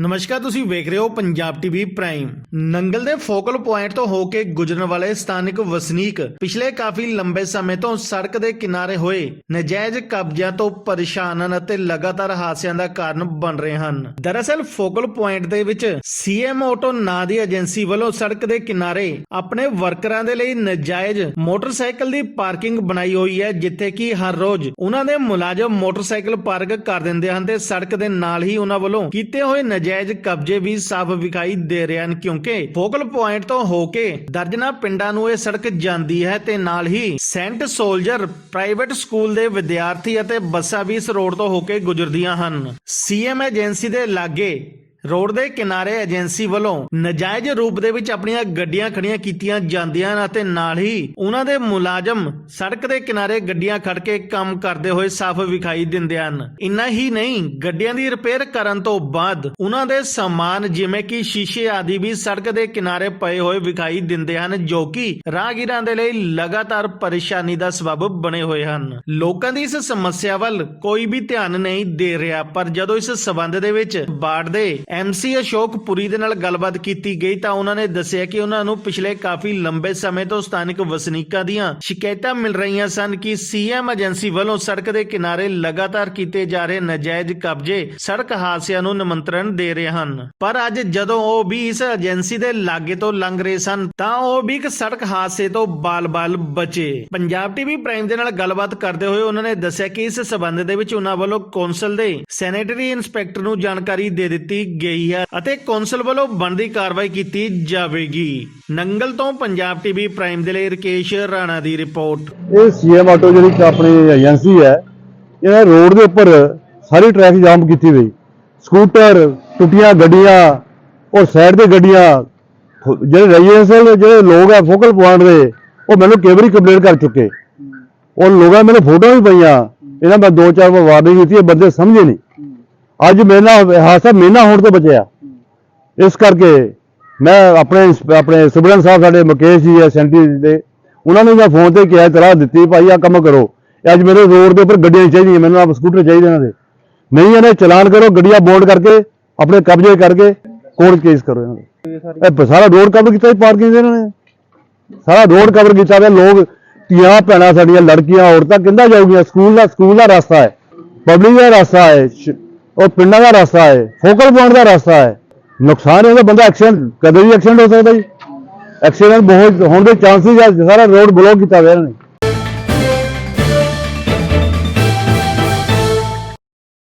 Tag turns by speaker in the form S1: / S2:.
S1: ਨਮਸਕਾਰ, ਤੁਸੀਂ ਵੇਖ ਰਹੇ ਹੋ ਪੰਜਾਬ ਟੀਵੀ ਪ੍ਰਾਈਮ। ਨੰਗਲ ਦੇ ਫੋਕਲ ਪੁਆਇੰਟ ਤੋਂ ਹੋ ਕੇ ਗੁਜਰਨ ਵਾਲੇ ਸਥਾਨਿਕ ਵਸਨੀਕ ਪਿਛਲੇ ਕਾਫੀ ਲੰਬੇ ਸਮੇਂ ਤੋਂ ਸੜਕ ਦੇ ਕਿਨਾਰੇ ਹੋਏ ਨਜਾਇਜ਼ ਕਬਜ਼ਿਆਂ ਤੋਂ ਪਰੇਸ਼ਾਨ ਹਨ ਅਤੇ ਲਗਾਤਾਰ ਹਾਦਸਿਆਂ ਦਾ ਕਾਰਨ ਬਣ ਰਹੇ ਹਨ। ਦਰਅਸਲ, ਫੋਕਲ ਪੁਆਇੰਟ ਦੇ ਵਿੱਚ ਸੀਐਮ ਆਟੋ ਨਾਂ ਦੀ ਏਜੰਸੀ ਵੱਲੋਂ ਸੜਕ ਦੇ ਕਿਨਾਰੇ ਆਪਣੇ ਵਰਕਰਾਂ ਦੇ ਲਈ ਨਜਾਇਜ਼ ਮੋਟਰਸਾਈਕਲ ਦੀ ਪਾਰਕਿੰਗ ਬਣਾਈ ਹੋਈ ਹੈ, ਜਿੱਥੇ ਕਿ ਹਰ ਰੋਜ਼ ਉਹਨਾਂ ਦੇ ਮੁਲਾਜ਼ਮ ਮੋਟਰਸਾਈਕਲ ਪਾਰਕ ਕਰ ਦਿੰਦੇ ਹਨ ਤੇ ਸੜਕ ਦੇ ਨਾਲ ਹੀ ਉਹਨਾਂ ਵੱਲੋਂ ਕੀਤੇ ਹੋਏ ਨਜਾਇਜ਼ ਕਬਜ਼ੇ ਵੀ ਸਾਫ਼ ਵਿਖਾਈ ਦੇ ਰਹੇ ਹਨ, ਕਿਉਂਕਿ ਫੋਕਲ ਪੁਆਇੰਟ ਤੋਂ ਹੋ ਕੇ ਦਰਜਨਾ ਪਿੰਡਾਂ ਨੂੰ ਇਹ ਸੜਕ ਜਾਂਦੀ ਹੈ ਤੇ ਨਾਲ ਹੀ ਸੈਂਟ ਸੋਲਜਰ ਪ੍ਰਾਈਵੇਟ ਸਕੂਲ ਦੇ ਵਿਦਿਆਰਥੀ ਅਤੇ ਬੱਸਾਂ ਵੀ ਇਸ ਰੋਡ ਤੋਂ ਹੋ ਕੇ ਗੁਜ਼ਰਦੀਆਂ ਹਨ। ਸੀਐਮ ਏਜੰਸੀ ਦੇ ਲਾਗੇ ਰੋਡ ਦੇ ਕਿਨਾਰੇ ਏਜੰਸੀ ਵੱਲੋਂ ਨਜਾਇਜ਼ ਰੂਪ ਦੇ ਵਿੱਚ ਆਪਣੀਆਂ ਗੱਡੀਆਂ ਖੜੀਆਂ ਕੀਤੀਆਂ ਜਾਂਦੀਆਂ ਹਨ ਅਤੇ ਨਾਲ ਹੀ ਉਹਨਾਂ ਦੇ ਮੁਲਾਜ਼ਮ ਸੜਕ ਦੇ ਕਿਨਾਰੇ ਗੱਡੀਆਂ ਖੜ ਕੇ ਕੰਮ ਕਰਦੇ ਹੋਏ ਸਾਫ਼ ਵਿਖਾਈ ਦਿੰਦੇ ਹਨ। ਇੰਨਾ ਹੀ ਨਹੀਂ, ਗੱਡੀਆਂ ਦੀ ਰਿਪੇਅਰ ਕਰਨ ਤੋਂ ਬਾਅਦ ਉਹਨਾਂ ਦੇ ਸਮਾਨ ਜਿਵੇਂ ਕਿ ਸ਼ੀਸ਼ੇ ਆਦਿ ਵੀ ਸੜਕ ਦੇ ਕਿਨਾਰੇ ਪਏ ਹੋਏ ਵਿਖਾਈ ਦਿੰਦੇ ਹਨ, ਜੋ ਕਿ ਰਾਹਗੀਰਾਂ ਦੇ ਲਈ ਲਗਾਤਾਰ ਪਰੇਸ਼ਾਨੀ ਦਾ ਸਬਬ ਬਣੇ ਹੋਏ ਹਨ। ਲੋਕਾਂ ਦੀ ਇਸ ਸਮੱਸਿਆ ਵੱਲ ਕੋਈ ਵੀ ਧਿਆਨ ਨਹੀਂ ਦੇ ਰਿਹਾ, ਪਰ ਜਦੋਂ ਇਸ ਸਬੰਧ ਦੇ ਵਿੱਚ ਬਾੜ ਦੇ ਐਮਸੀ ਅਸ਼ੋਕ ਪੁਰੀ ਦੇ ਨਾਲ ਗੱਲਬਾਤ ਕੀਤੀ ਗਈ ਤਾਂ ਉਹਨਾਂ ਨੇ ਦੱਸਿਆ ਕਿ ਉਹਨਾਂ ਨੂੰ ਪਿਛਲੇ ਕਾਫੀ ਲੰਬੇ ਸਮੇਂ ਤੋਂ ਸਥਾਨਿਕ ਵਸਨੀਕਾਂ ਦੀਆਂ ਸ਼ਿਕਾਇਤਾਂ ਮਿਲ ਰਹੀਆਂ ਸਨ ਕਿ ਸੀਐਮ ਏਜੰਸੀ ਵੱਲੋਂ ਸੜਕ ਦੇ ਕਿਨਾਰੇ ਲਗਾਤਾਰ ਕੀਤੇ ਜਾ ਰਹੇ ਨਜਾਇਜ਼ ਕਬਜ਼ੇ ਸੜਕ ਹਾਦਸਿਆਂ ਨੂੰ ਨਿਮੰਤਰਣ ਦੇ ਰਹੇ ਹਨ। ਪਰ ਅੱਜ ਜਦੋਂ ਉਹ ਵੀ ਇਸ ਏਜੰਸੀ ਦੇ ਲਾਗੇ ਤੋਂ ਲੰਘ ਰਹੇ ਸਨ ਤਾਂ ਉਹ ਵੀ ਇੱਕ ਸੜਕ ਹਾਦਸੇ ਤੋਂ ਬਾਲ-ਬਾਲ ਬਚੇ। ਪੰਜਾਬ ਟੀਵੀ ਪ੍ਰਾਈਮ ਦੇ ਨਾਲ ਗੱਲਬਾਤ ਕਰਦੇ ਹੋਏ ਉਹਨਾਂ ਨੇ ਦੱਸਿਆ ਕਿ ਇਸ ਸਬੰਧ ਦੇ ਵਿੱਚ ਉਹਨਾਂ ਵੱਲੋਂ ਕੌਂਸਲ ਦੇ ਸੈਨੇਟਰੀ ਇੰਸਪੈਕਟਰ ਨੂੰ ਜਾਣਕਾਰੀ ਦੇ ਦਿੱਤੀ ਗਈ ਹੈ ਅਤੇ ਕੌਂਸਲ ਵੱਲੋਂ ਬਣਦੀ ਕਾਰਵਾਈ ਕੀਤੀ ਜਾਵੇਗੀ। ਨੰਗਲ ਤੋਂ ਪੰਜਾਬ ਟੀਵੀ ਪ੍ਰਾਈਮ ਦੇ ਲਈ ਰਕੇਸ਼ ਰਾਣਾ ਦੀ ਰਿਪੋਰਟ।
S2: ਇਹ ਸੀਐਮ ਆਟੋ ਜਿਹੜੀ ਆਪਣੀ ਏਜੰਸੀ ਹੈ ਇਹਨਾਂ ਰੋਡ ਦੇ ਉੱਪਰ ਸਾਰੀ ਟ੍ਰੈਫਿਕ ਜਾਮ ਕੀਤੀ ਹੋਈ। ਸਕੂਟਰ, ਟੁੱਟੀਆਂ ਗੱਡੀਆਂ ਔਰ ਸਾਈਡ ਦੇ ਗੱਡੀਆਂ ਫ- ਜਿਹੜੇ ਰੈਜ਼ੀਡੈਂਸ਼ੀਅਲ ਜਿਹੜੇ ਲੋਕ ਆ ਫੋਕਲ ਪੁਆਇੰਟ ਦੇ, ਉਹ ਮੈਨੂੰ ਕਈ ਵਾਰੀ ਕੰਪਲੇਂਟ ਕਰ ਚੁੱਕੇ। ਔਰ ਲੋਕਾਂ ਮੈਨੂੰ ਫੋਟੋ ਵੀ ਪਈਆਂ। ਇਹਨਾਂ ਮੈਂ ਦੋ ਚਾਰ ਵਾਰ ਵਾਰਨਿੰਗ ਕੀਤੀ, ਇਹ ਬੰਦੇ ਸਮਝੇ ਨਹੀਂ। ਅੱਜ ਮੇਰੇ ਨਾਲ ਹਾਦਸਾ ਮੇਨਾ ਹੋਣ ਤੋਂ ਬਚਿਆ। ਇਸ ਕਰਕੇ ਮੈਂ ਆਪਣੇ ਆਪਣੇ ਸੁਬਰਨ ਸਾਹਿਬ ਸਾਡੇ ਮੁਕੇਸ਼ ਜੀ ਐ ਸੈਂਟੀ ਦੇ ਉਹਨਾਂ ਨੂੰ ਮੈਂ ਫੋਨ ਤੇ ਕਿਹਾ ਤਲਾਹ ਦਿੱਤੀ ਭਾਈ ਆ ਕੰਮ ਕਰੋ। ਅੱਜ ਮੇਰੇ ਰੋਡ ਦੇ ਉੱਪਰ ਗੱਡੀਆਂ ਚਾਹੀਦੀਆਂ ਮੈਨੂੰ ਆਪ ਸਕੂਟਰ ਚਾਹੀਦੇ ਇਹਨਾਂ ਦੇ ਨਹੀਂ ਇਹਨੇ ਚਲਾਨ ਕਰੋ ਗੱਡੀਆਂ ਬੋਰਡ ਕਰਕੇ ਆਪਣੇ ਕਬਜ਼ੇ ਕਰਕੇ ਕੋਰਟ ਕੇਸ ਕਰੋ ਇਹਨਾਂ ਦੇ। ਇਹ ਸਾਰਾ ਰੋਡ ਕਵਰ ਕੀਤਾ ਪਾਰਕਿੰਗ ਦੇ ਇਹਨਾਂ ਨੇ। ਸਾਰਾ ਰੋਡ ਕਵਰ ਕੀਤਾ ਹੋਇਆ ਲੋਕ ਧੀਆਂ ਭੈਣਾਂ ਸਾਡੀਆਂ ਲੜਕੀਆਂ ਔਰਤਾਂ ਕਿੰਦਾ ਜਾਊਗੀਆਂ? ਸਕੂਲ ਦਾ ਸਕੂਲ ਦਾ ਰਸਤਾ ਹੈ ਪਬਲਿਕ ਦਾ ਰਸਤਾ ਹੈ ਉਹ ਪਿੰਡਾਂ ਦਾ ਰਸਤਾ ਹੈ, ਫੋਕਲ ਪੁਆਇੰਟ ਦਾ ਰਸਤਾ ਹੈ। ਨੁਕਸਾਨ ਇਹਦਾ ਬੰਦਾ ਐਕਸੀਡੈਂਟ ਕਦੇ ਵੀ ਐਕਸੀਡੈਂਟ ਹੋ ਸਕਦਾ ਜੀ। ਐਕਸੀਡੈਂਟ ਬਹੁਤ, ਹੋਣ ਦੇ ਚਾਂਸਸ ਹੈ ਸਾਰਾ ਰੋਡ ਬਲੌਕ ਕੀਤਾ ਹੋਇਆ ਇਹਨਾਂ। ਨੇ